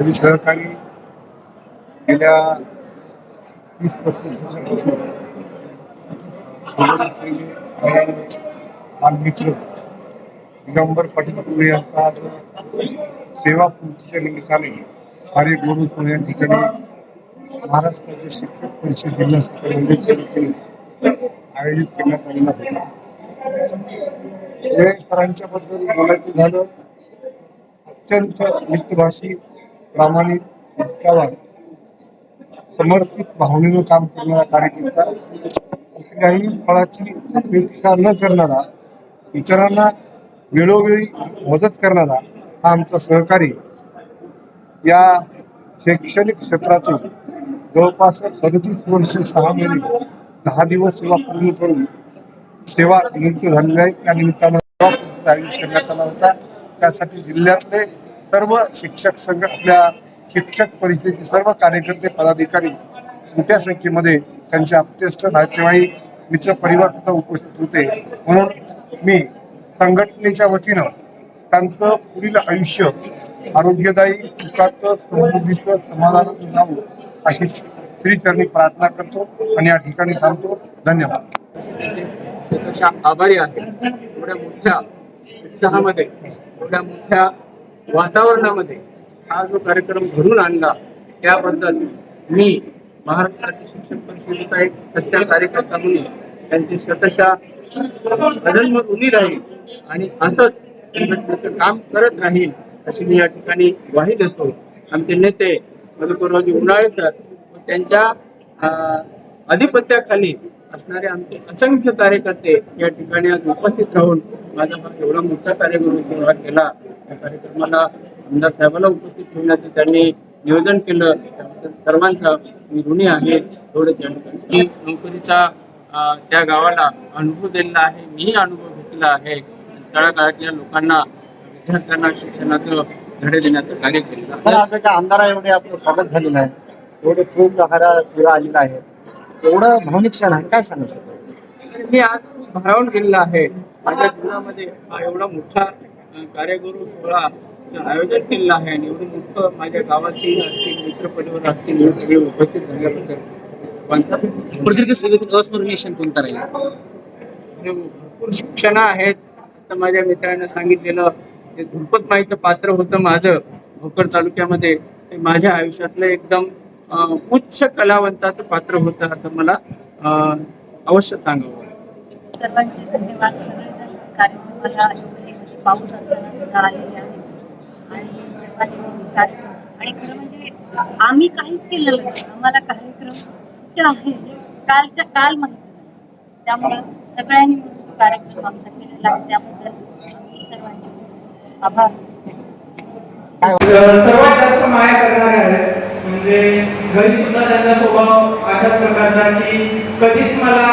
माझे सहकारी गेल्या तीस पस्तीस वर्षापासून मित्र दिगंबर पाटील पुणे यांचा आज सेवा पूर्तीच्या निमित्ताने कार्य गुरु या ठिकाणी महाराष्ट्राचे शिक्षक परिषद जिल्हा आयोजित करण्यात आलेला होता सरांच्या बद्दल बोलायचं झालं अत्यंत मित्रभाषी प्रामाणिक निष्ठावान समर्पित भावनेनं काम करणारा कार्यकर्ता कुठल्याही फळाची अपेक्षा न करणारा इतरांना वेळोवेळी मदत करणारा हा आमचा सहकारी. या शैक्षणिक क्षेत्रातून जवळपास सदतीस वर्ष सहा महिने दहा दिवस सेवा पूर्ण करून सेवा नियुक्त झालेली आहे त्या निमित्तानं करण्यात आला होता. त्यासाठी जिल्ह्यातले सर्व शिक्षक संघ आपल्या शिक्षक परिषदेचे सर्व कार्यकर्ते पदाधिकारी मोठ्या संख्येमध्ये त्यांचे अत्यष्ट नातेवाईक मित्र परिवार सुद्धा उपस्थित होते. म्हणून मी संघटनेच्या वतीनं त्यांचं पुढील आयुष्य आरोग्यदायी सुखाचं समृद्धीचं समाधानाचं जावं अशी श्रीचरणी प्रार्थना करतो आणि या ठिकाणी थांबतो. धन्यवाद. आभारी आहे एवढ्या मोठ्या उत्साहामध्ये एवढ्या मोठ्या वातावरणामध्ये हा जो कार्यक्रम घडून आणला त्याबद्दल मी महाराष्ट्राचे शिक्षक परिषदेचा एक सच्चा कार्यकर्ता म्हणून त्यांची स्वतःच्या अजन्म उभी राहील आणि असंच संघटनेचं काम करत राहील अशी मी या ठिकाणी ग्वाही देतो. आमचे नेते मधुकररावजी उन्हाळे सर व त्यांच्या अं, अधिपत्याखाली असणारे आमचे असंख्य कार्यकर्ते या ठिकाणी आज उपस्थित राहून माझा एवढा मोठा कार्यक्रम केला. या कार्यक्रमाला आमदार साहेबांना उपस्थित ठेवण्याचं त्यांनी नियोजन केलं. त्याबद्दल सर्वांचा मी ऋणी आहे एवढंच या ठिकाणी. नोकरीचा त्या गावाला अनुभव दिलेला आहे मीही अनुभव घेतलेला आहे. तळागाळातल्या लोकांना विद्यार्थ्यांना शिक्षणाचं धडे देण्याचं कार्य केलेलं आमदारा एवढे आपलं स्वागत झालेलं आहे. एवढे खूप फिरा आलेला आहे. एवढं भावनिक क्षण आहे काय सांगू शकतो? मी आज खूप भारावून गेलेला आहे. माझ्या जीवनामध्ये हा एवढा मोठा कार्यगुरु सोहळाचं आयोजन केलेलं आहे आणि एवढं मोठं माझ्या गावातील असतील मित्र परिवार असतील हे सगळे उपस्थित झाल्याबद्दल कोणता राहील? भरपूर शिक्षण आहेत. आता माझ्या मित्रानं सांगितलेलं धुरपत माईचं पात्र होतं माझं भोकर तालुक्यामध्ये ते माझ्या आयुष्यातलं एकदम उच्च कलावंताचं पात्र होतं असं मला अं, अवश्य सांगावं. सर्वांचे धन्यवाद. सगळेजण कार्यक्रमाला पाऊस असताना सुद्धा आलेले आहेत आणि सर्वांचे कार्यक्रम आणि खरं म्हणजे आम्ही काहीच केलेलं नाही. आम्हाला कार्यक्रम कुठे आहे. कालच्या काल माहिती झालं. त्यामुळं सगळ्यांनी मिळून कार्यक्रम आमचा केलेला आहे त्याबद्दल सर्वांचे आभार. सर्वात जास्त माया करणारे आहेत म्हणजे घरी सुद्धा त्यांचा स्वभाव अशाच प्रकारचा की कधीच मला